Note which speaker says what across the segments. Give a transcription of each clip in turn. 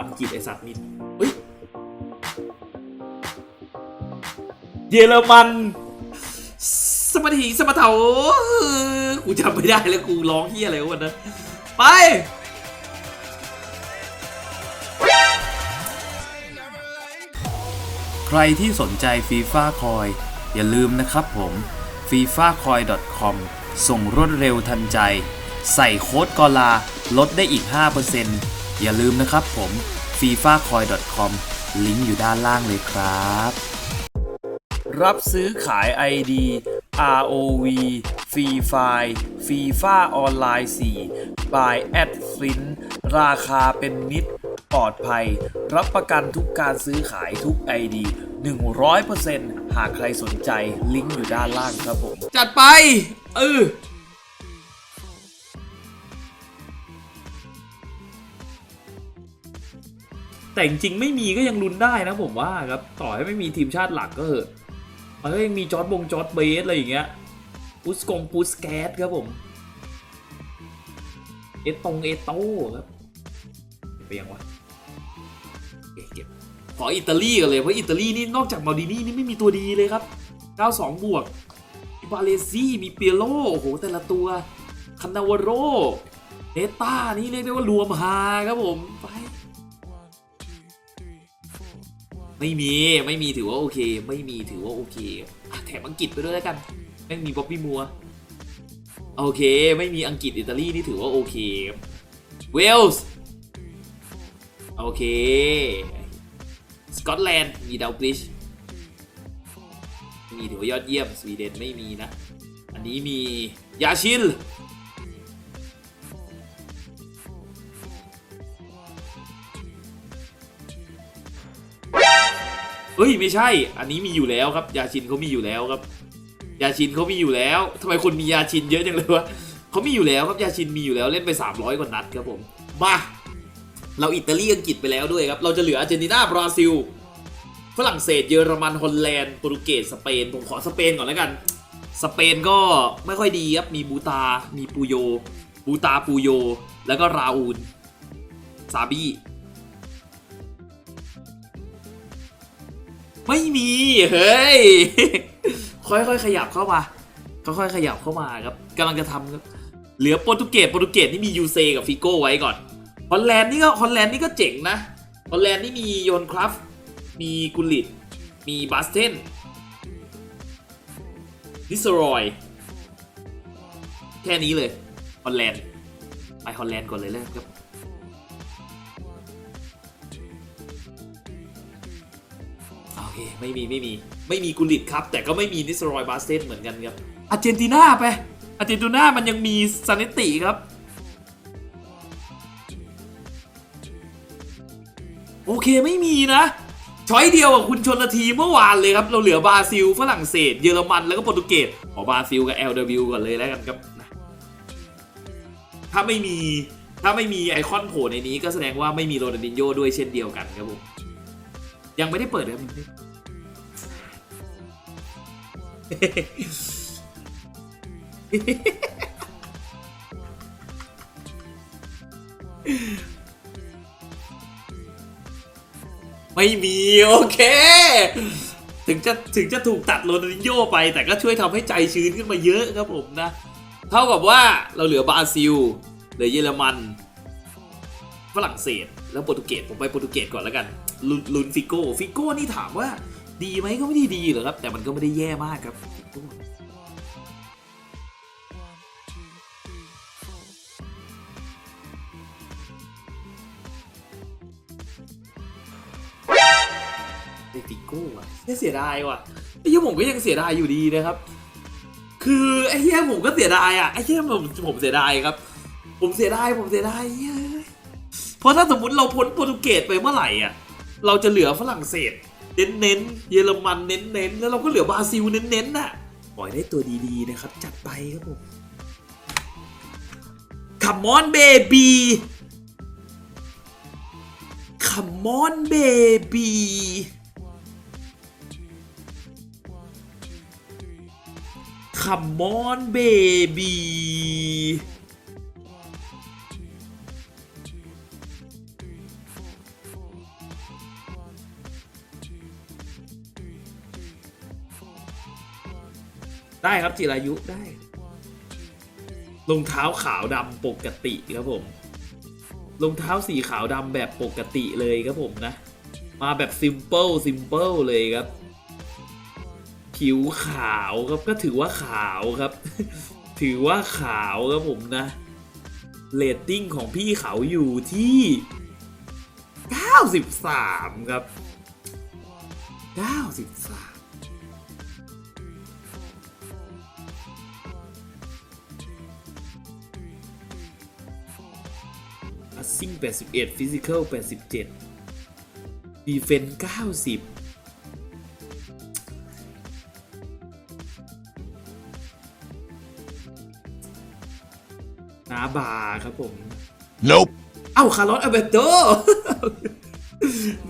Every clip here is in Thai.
Speaker 1: อังกฤษไอสัตว์นี่เฮ้ยเยอรมัน สมถีสมเถากูจำไม่ได้แล้วกูร้องเฮียอะไรวะวันนั้นไป
Speaker 2: ใครที่สนใจฟีฟ่าคอยอย่าลืมนะครับผม f i f a c o i com ส่งรวดเร็วทันใจ ใส่โค้ดกอลา ลดได้อีก 5% อย่าลืมนะครับผม f i f a c o i com ลิงก์อยู่ด้านล่างเลยครับ รับซื้อขาย ID ROV Free Fire FIFA ออนไลน์4 by a d f i n ราคาเป็นมิตร ปลอดภัย รับประกันทุกการซื้อขายทุก ID 100%หากใครสนใจลิงก์อยู่ด้านล่างครับผม
Speaker 1: จัดไป เออ แต่จริงๆไม่มีก็ยังลุ้นได้นะผมว่าครับต่อให้ไม่มีทีมชาติหลักก็เหอะมันก็ยังมีจอร์ดบงจอร์ดเบสอะไรอย่างเงี้ยปุสกงปุสแกสครับผมเอตงเอโต้ครับเก็บไปยังวะเก็บขออิตาลีกันเลยเพราะอิตาลีนี่นอกจากมาดินี่นี่ไม่มีตัวดีเลยครับ 92 บวกมีบาเลซี่มีเปียโลโอ้โหแต่ละตัวคันนาวโรเนต้านี่เรียกได้ว่ารวมฮาครับผมไป ไม่มีไม่มีถือว่าโอเค ไม่มีถือว่าโอเคแถมอังกฤษไปด้วยแล้วกันไม่มีบ๊อบบี้มัวโอเค ไม่มีอังกฤษอิตาลีนี่ถือว่าโอเคเวลส์โอเคสกอตแลนด์มีดาวกริชมีถือว่ายอดเยี่ยมสวีเดนไม่มีนะ อันนี้มียาชิล เฮ้ยไม่ใช่ อันนี้มีอยู่แล้วครับ ยาชินเขามีอยู่แล้วครับ ยาชินเขามีอยู่แล้วทำไมคนมียาชินเยอะจังเลยวะเขามีอยู่แล้วครับยาชินมีอยู่แล้วเล่นไป 300 กว่านัดครับผมมาเราอิตาลีอังกฤษไปแล้วด้วยครับ เราจะเหลืออาร์เจนตินาบราซิลฝรั่งเศสเยอรมันฮอลแลนด์โปรตุเกสสเปนผมขอสเปนก่อนแล้วกันสเปนก็ไม่ค่อยดีครับ มีบูตา มีปูโย บูตาปูโย แล้วก็ราอูลซาบี้ ไม่มีเฮ้ยค่อยๆขยับเข้ามาค่อยๆขยับเข้ามาครับกำลังจะทำครับเหลือโปรตุเกสโปรตุเกสนี่มียูเซกับฟิโก้ไว้ก่อนฮอลแลนด์นี่ก็ฮอลแลนด์นี่ก็เจ๋งนะฮอลแลนด์นี่มีโยนคราฟมีกุลิตมีบาสเทนนิสรอยแค่นี้เลยฮอลแลนด์ไปฮอลแลนด์ก่อนเลยแล้วครับ เคไม่มีไม่มีไม่มีกุลิตครับ แต่ก็ไม่มีนิสรอยบาสเทนเหมือนกันครับอาร์เจนตินาไปอาร์เจนตินามันยังมีซาเนติครับ โอเคไม่มีนะช้อยเดียวกับคุณชนละทีเมื่อวานเลยครับ เราเหลือบราซิลฝรั่งเศส เยอรมันแล้วก็โปรตุเกสขอบราซิลกับ LW ก่อนเลยแล้วกันครับ ถ้าไม่มีถ้าไม่มีไอคอนโผล่ในนี้ก็แสดงว่าไม่มีโรนัลดินโญ่ด้วยเช่นเดียวกันครับผม ยังไม่ได้เปิดเลยไม่มีโอเค ถึงจะถึงจะถูกตัดโรนัลดินโญ่ไป แต่ก็ช่วยทำให้ใจชื้นขึ้นมาเยอะครับผมนะ เท่ากับว่าเราเหลือบราซิล เหลือเยอรมัน ฝรั่งเศส แล้วโปรตุเกสผมไปโปรตุเกสก่อนแล้วกัน ลุนลุนฟิโก้ฟิโก้นี่ถามว่าดีไหมก็ไม่ได้ดีหรอกครับ แต่มันก็ไม่ได้แย่มากครับฟิโก้ไอ้ฟิโก้อะเนี่ยเสียดายว่ะไอ้เหี้ยผมก็ยังเสียดายอยู่ดีนะครับ คือไอ้เหี้ยผมก็เสียดายอะไอ้เหี้ยผมผมเสียดายครับ ผมเสียดายผมเสียดายเฮ้ยเพราะถ้าสมมติเราพ้นโปรตุเกสไปเมื่อไหร่อะ เราจะเหลือฝรั่งเศส เน้นๆเยอรมันเน้นๆแล้วเราก็เหลือบราซิลเน้นๆน่ะปล่อยได้ตัวดีๆนะครับ จัดไปครับผมคัมมอนเบบีคัมมอนเบบีคัมมอนเบบี ได้ครับจิรายุได้รองเท้าขาวดำปกติครับผมรองเท้าสีขาวดำแบบปกติเลยครับผมนะ มาแบบซิมเปิลซิมเปิลเลยครับ ผิวขาวครับก็ถือว่าขาวครับ ถือว่าขาวครับผมนะเรตติ้งของพี่เขาอยู่ที่ 93 ครับ 93 อัสซิ่ง81ฟิสิก a ล87ดีเฟน90 นาบาครับผม
Speaker 3: Nope.
Speaker 1: เอ้าคาร์ลอสอัลเบโต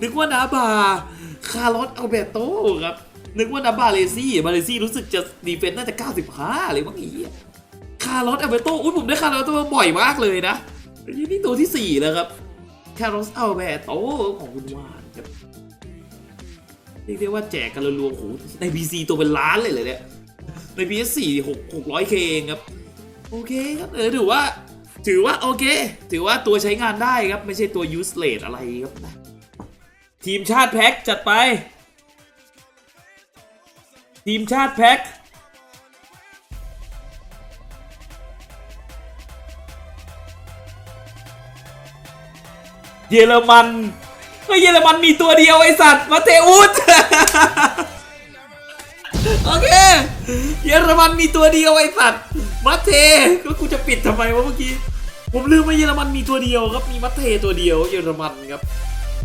Speaker 1: นึกว่านาบา คาร์ลอสอัลเบโตครับ นึกว่านาบาเลซี่บาเลซี่รู้สึกจะดีเฟนต์น่าจะ 95 เลยมั้งอียคาร์ลอสอัลเบโตอุ้ยผมได้คาร์ลอสอัลเบโตบ่อยมากเลยนะ นี่นี่ตัวที่ 4 แล้วครับแคาร์ลอสอัลเบโตของคุณวานครับเรียกได้ว่าแจกกันรัวๆโอ้โหใน PC ตัวเป็นล้านเลยเลยเนี่ยใน PS4 6 600K เองครับ โอเคครับเออถือว่า ถือว่าโอเค ถือว่าตัวใช้งานได้ครับ ไม่ใช่ตัว useless อะไรครับนะทีมชาติแพ็กจัดไป ทีมชาติแพ็ก เยอรมันก็เยอรมันมีตัวเดียวไอสัตว์มาเตอุสโอเค เยอรมันมีตัวเดียวไอสัตว์มัตเทก็กูจะปิดทำไมวะเมื่อกี้ผมลืมว่าเยอรมันมีตัวเดียวครับมีมัตเทตัวเดียวเยอรมันครับ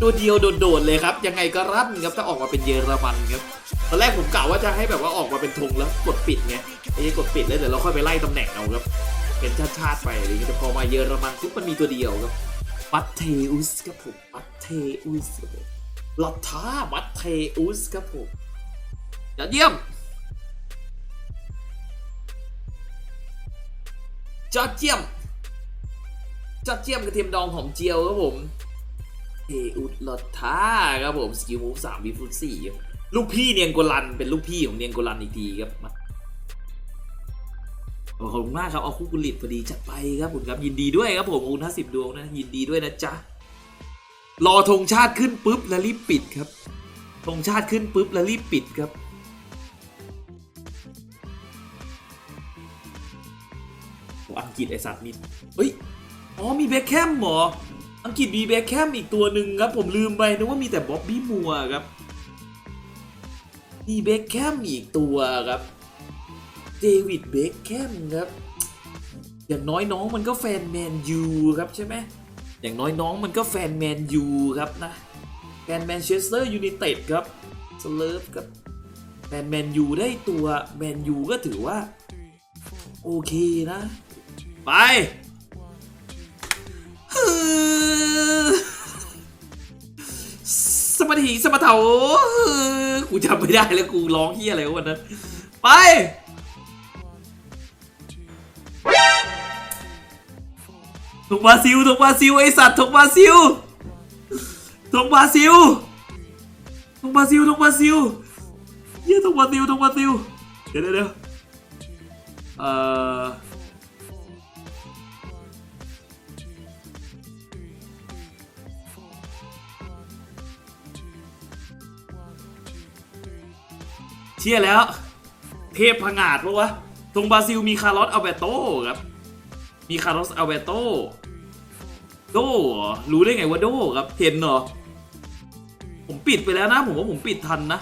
Speaker 1: ตัวเดียวโดดๆเลยครับ ยังไงก็รันครับถ้าออกมาเป็นเยอรมันครับตอนแรกผมกะว่าจะให้แบบว่าออกมาเป็นธงแล้วกดปิดไงไอ้กดปิดแล้วเดี๋ยวเราค่อยไปไล่ตำแหน่งเอาครับเป็นชาติๆไปอะไรเงี้ยแต่พอมาเยอรมันปุ๊บมันมีตัวเดียวครับ มัตเทอุสครับผมมัตเทอุสครับผมลอตท้ามัตเทอุสครับผมยอดเยี่ยมจอดเจียมจอดเจียมกระเทียมดองหอมเจียวครับผมเออุดลอดท่าครับผมสกิลมูฟสามบีฟุตสี่ลูกพี่เนียงโกลันเป็นลูกพี่ของเนียงโกลันอีกทีครับมา ขอบคุณมากครับเอาคู่กุลิตพอดีจัดไปครับผมครับยินดีด้วยครับผมคุณห้าสิบดวงนะยินดีด้วยนะจ๊ะรอธงชาติขึ้นปุ๊บแล้วรีบปิดครับธงชาติขึ้นปุ๊บแล้วรีบปิดครับอังกฤษไอสัตว์มีเฮ้ยอ๋อมีเบคแคมหรออังกฤษมีเบคแคมอีกตัวหนึ่งครับ ผมลืมไปนึกว่ามีแต่บ๊อบบี้มัวครับมีเบคแคมอีกตัวครับ เดวิดเบคแคมครับ อย่างน้อยน้องมันก็แฟนแมนยูครับใช่ไหมอย่างน้อยน้องมันก็แฟนแมนยูครับนะแฟนแมนเชสเตอร์ยูไนเต็ดครับสเลิฟครับแฟนแมนยูได้ตัวแมนยูก็ถือว่า โอเคนะ ไปสมถีสมเถากูจำไม่ได้แล้วกูร้องเฮียอะไรวะวันนั้นไป ถกบราซิลถกบราซิลไอสัตว์ถกบราซิลถกบราซิลถกบราซิลถกบราซิลเฮียถกบราซิลถกบราซิลเดี๋ยวเดี๋ยวเอ่อเชี่ยแล้ว เทพผงาดปะวะตรงบราซิลมีคาร์ลอสอัลเบโต้ครับ มีคาร์ลอสอัลเบโตโดเหรอรู้ได้ไงว่าโดครับเห็นเหรอผมปิดไปแล้วนะ ผมว่าผมปิดทันนะ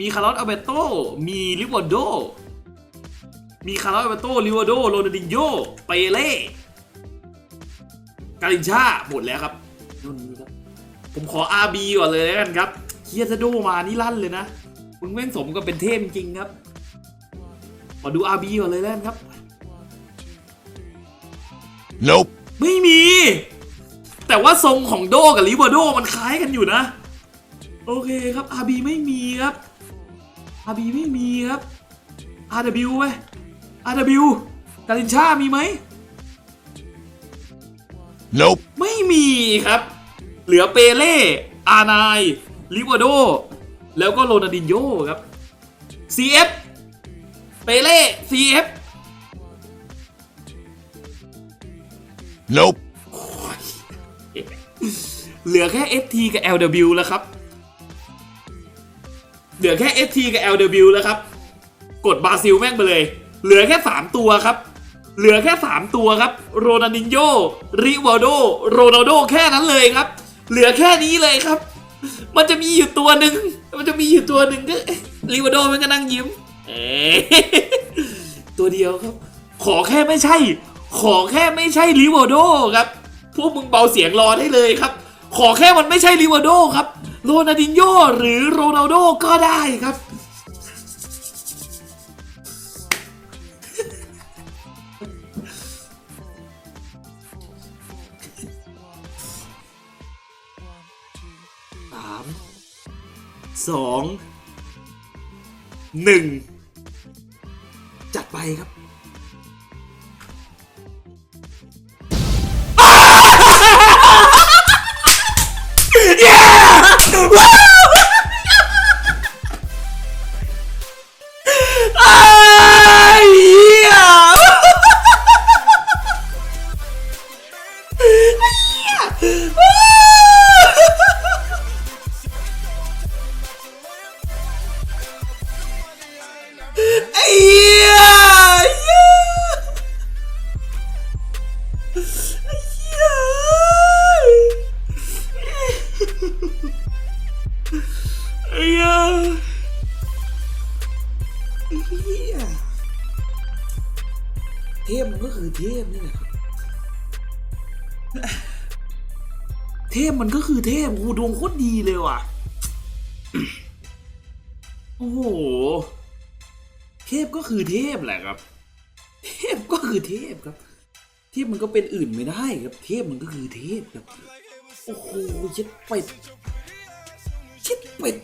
Speaker 1: มีคาร์ลอสอัลเบโตมีลิวาโดมีคาร์ลอสอัลเบโตลิวาโดโรนัลดินโญเปเล่กาลินชาหมดแล้วครับเท่านี้ครับผมขอ RB ก่อนเลยแล้วกันครับเคียจะโดมานี่ลั่นเลยนะมึงแม่งสมกับเป็นเทพจริงครับขอดู RB ก่อนเลยแล้วกันครับ
Speaker 3: Nope.
Speaker 1: ไม่มี แต่ว่าทรงของโดกับลิวาโดมันคล้ายกันอยู่นะ โอเคครับ RB ไม่มีครับ RB ไม่มีครับ RW ไหม RW กาลินชามีไหม
Speaker 3: Nope.
Speaker 1: ไม่มีครับ เหลือเปเล่ อานาย ลิวาโด แล้วก็โรนัลดินโญ่ครับ CF เปเล่ CF
Speaker 3: Nope.
Speaker 1: เหลือแค่ FT กับ LW แล้วครับ เหลือแค่ FT กับ LW แล้วครับ กดบราซิลแม่งไปเลย เหลือแค่ 3 ตัวครับ เหลือแค่ 3 ตัวครับ โรนัลดินโญ่ริวัลโด โรนัลโดแค่นั้นเลยครับ เหลือแค่นี้เลยครับ มันจะมีอยู่ตัวหนึ่ง มันจะมีอยู่ตัวหนึ่งก็ริวัลโดมันก็นั่งยิ้มเอ๊ตัวเดียวครับ ขอแค่ไม่ใช่ ขอแค่ไม่ใช่ริวัลโดครับ พวกมึงเบาเสียงรอได้เลยครับ ขอแค่มันไม่ใช่ริวัลโดครับ โรนัลดินโญ่หรือโรนัลโดก็ได้ครับ สาม สอง หนึ่ง จัดไปครับ ไเฮียเทพมันก็คือเทพนี่แหละครับเทพมันก็คือเทพโอ้ดวงโคตรดีเลยว่ะ โอ้โห เทพก็คือเทพแหละครับ เทพก็คือเทพครับ เทพมันก็เป็นอื่นไม่ได้ครับ เทพมันก็คือเทพครับ โอ้โหเย็ดเป็ดเย็ดเป็ด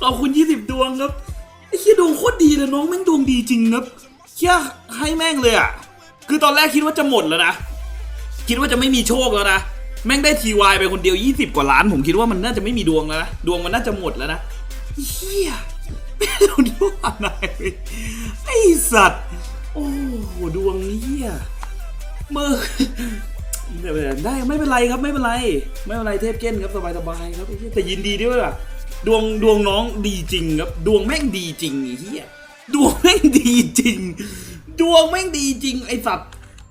Speaker 1: ขอบคุณ20ดวงครับ ดวงโคตรดีเลยน้องแม่งดวงดีจริงครับเคียให้แม่งเลยอะ คือตอนแรกคิดว่าจะหมดแล้วนะ คิดว่าจะไม่มีโชคแล้วนะ แม่งได้ทีวายไปคนเดียว 20 กว่าล้าน ผมคิดว่ามันน่าจะไม่มีดวงแล้วนะ ดวงมันน่าจะหมดแล้วนะเฮียไม่รู้ดวงอะไรไอสัตว์ โอ้โหดวงเฮียมือได้ไม่เป็นไรครับไม่เป็นไร ไม่เป็นไรเทพเก้นครับสบายสบายครับแต่ยินดีด้วยว่ะ ดวงดวงน้องดีจริงครับ ดวงแม่งดีจริงไอ้เหี้ยดวงแม่งดีจริง ดวงแม่งดีจริง ไอ้สัตว์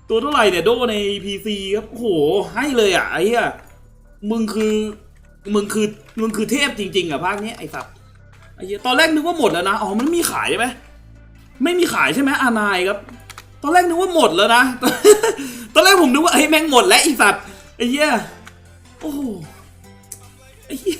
Speaker 1: ตัวเท่าไหร่เนี่ยโดในพีซีครับโหให้เลยอะไอ้เหี้ยมึงคือมึงคือมึงคือเทพจริงๆอะภาคนี้ไอ้สัตว์ไอ้เหี้ยตอนแรกนึกว่าหมดแล้วนะอ๋อมันมีขายใช่ไหมไม่มีขายใช่ไหมอานายครับ ตอนแรกนึกว่าหมดแล้วนะ ตอนแรกผมนึกว่าเฮ้ยแม่งหมดแล้วไอสัตว์ไอ้เหี้ยโอ้โหไอ้เหี้ย